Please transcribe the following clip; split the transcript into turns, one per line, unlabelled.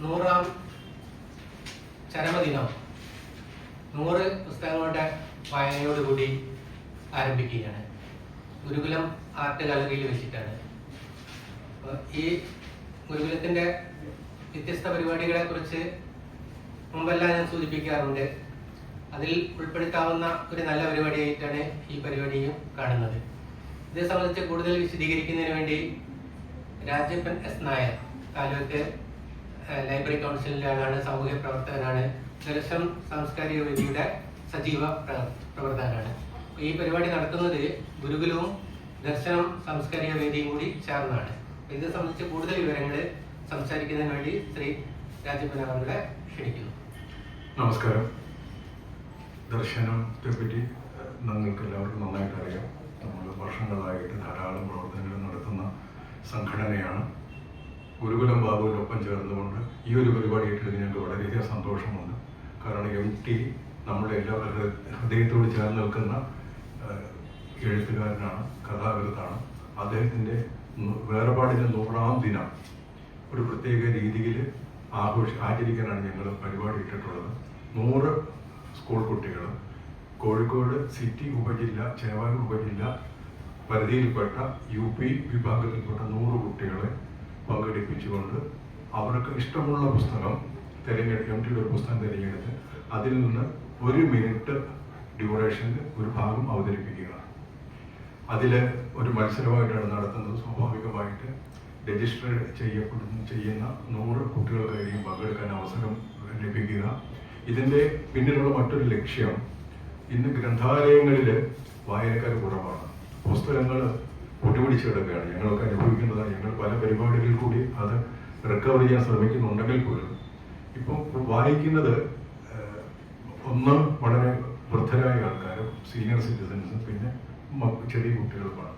നൂറാം ചരമദിനം. നൂറ് പുസ്തകങ്ങളുടെ വായനയോടുകൂടി ആരംഭിക്കുകയാണ്. ഗുരുകുലം ആർട്ട് ഗാലറിയിൽ വെച്ചിട്ടാണ്. ഈ ഗുരുകുലത്തിന്റെ വ്യത്യസ്ത പരിപാടികളെ കുറിച്ച് മുമ്പെല്ലാം ഞാൻ സൂചിപ്പിക്കാറുണ്ട്. അതിൽ ഉൾപ്പെടുത്താവുന്ന ഒരു നല്ല പരിപാടിയായിട്ടാണ് ഈ പരിപാടിയും കാണുന്നത്. ഇതേ സംബന്ധിച്ച് കൂടുതൽ വിശദീകരിക്കുന്നതിന് വേണ്ടി രാജപ്പൻ എസ് നായർ താലൂക്ക് ലൈബ്രറി കൗൺസിലിന്റെ ആളാണ് സാമൂഹ്യ പ്രവർത്തകനാണ് ജലശ്രം സാംസ്കാരിക വേദിയുടെ സജീവ പ്രവർത്തകനാണ്. ഈ പരിപാടി നടത്തുന്നത് ഗുരുകുലവും ദർശനം സാംസ്കാരിക വേദിയും കൂടി ചേർന്നാണ്. ഇത് സംബന്ധിച്ച് കൂടുതൽ വിവരങ്ങൾ സംസാരിക്കുന്നതിന് വേണ്ടി ശ്രീ അവരുടെ ക്ഷണിക്കുന്നു.
നമസ്കാരം. ദർശനത്തെ പറ്റി നിങ്ങൾക്ക് എല്ലാവർക്കും നന്നായിട്ട് അറിയാം നമ്മൾ വർഷങ്ങളായിട്ട് ധാരാളം പ്രവർത്തനങ്ങൾ നടത്തുന്ന സംഘടനയാണ് ഗുരുകുലം ബാബുവിനൊപ്പം ചേർന്നുകൊണ്ട് ഈ ഒരു പരിപാടി പരിപാടിയായിട്ട് ഞങ്ങൾക്ക് വളരെയധികം സന്തോഷമുണ്ട്. കാരണം എം ടി നമ്മുടെ എല്ലാ ഹൃദയത്തോട് ചേർന്ന് നിൽക്കുന്ന എഴുത്തുകാരനാണ് കഥാകൃത്താണ്. അദ്ദേഹത്തിന്റെ വേർപാടിന്റെ നൂറാം ദിനം ഒരു പ്രത്യേക രീതിയിൽ ആഘോഷ ആചരിക്കാനാണ് ഞങ്ങൾ പരിപാടി ഇട്ടിട്ടുള്ളത് നൂറ് സ്കൂൾ കുട്ടികൾ കോഴിക്കോട് സിറ്റി ഉപജില്ല ചേവായൂർ ഉപജില്ല പരിധിയിൽപ്പെട്ട യു പി വിഭാഗത്തിൽപ്പെട്ട നൂറ് കുട്ടികളെ പങ്കെടുപ്പിച്ചുകൊണ്ട് അവർക്ക് ഇഷ്ടമുള്ള പുസ്തകം തിരഞ്ഞെടുത്ത് എം ഒരു പുസ്തകം തിരഞ്ഞെടുത്ത് അതിൽ നിന്ന് ഒരു മിനിറ്റ് ഡ്യൂറേഷന്റെ ഒരു ഭാഗം അവതരിപ്പിക്കുക അതിൽ ഒരു മത്സരമായിട്ടാണ് നടത്തുന്നത്. സ്വാഭാവികമായിട്ട് രജിസ്റ്റർ ചെയ്യപ്പെടുന്ന ചെയ്യുന്ന നൂറ് കുട്ടികൾക്കായിരിക്കും പങ്കെടുക്കാൻ അവസരം ലഭിക്കുക. ഇതിന്റെ പിന്നിലുള്ള മറ്റൊരു ലക്ഷ്യം ഇന്ന് ഗ്രന്ഥാലയങ്ങളിൽ വായനക്കാർ കുറവാണ്. പുസ്തകങ്ങൾ പൊടിപിടിച്ച് കിടക്കുകയാണ് ഞങ്ങളൊക്കെ അനുഭവിക്കുന്നത് ഞങ്ങൾ പല പരിപാടികളിൽ കൂടി അത് റിക്കവർ ചെയ്യാൻ ശ്രമിക്കുന്നുണ്ടെങ്കിൽ പോലും ഇപ്പോൾ വായിക്കുന്നത് ഒന്ന് വളരെ വൃദ്ധരായ ആൾക്കാരും സീനിയർ സിറ്റിസൺസും പിന്നെ ചെറിയ കുട്ടികളുമാണ്.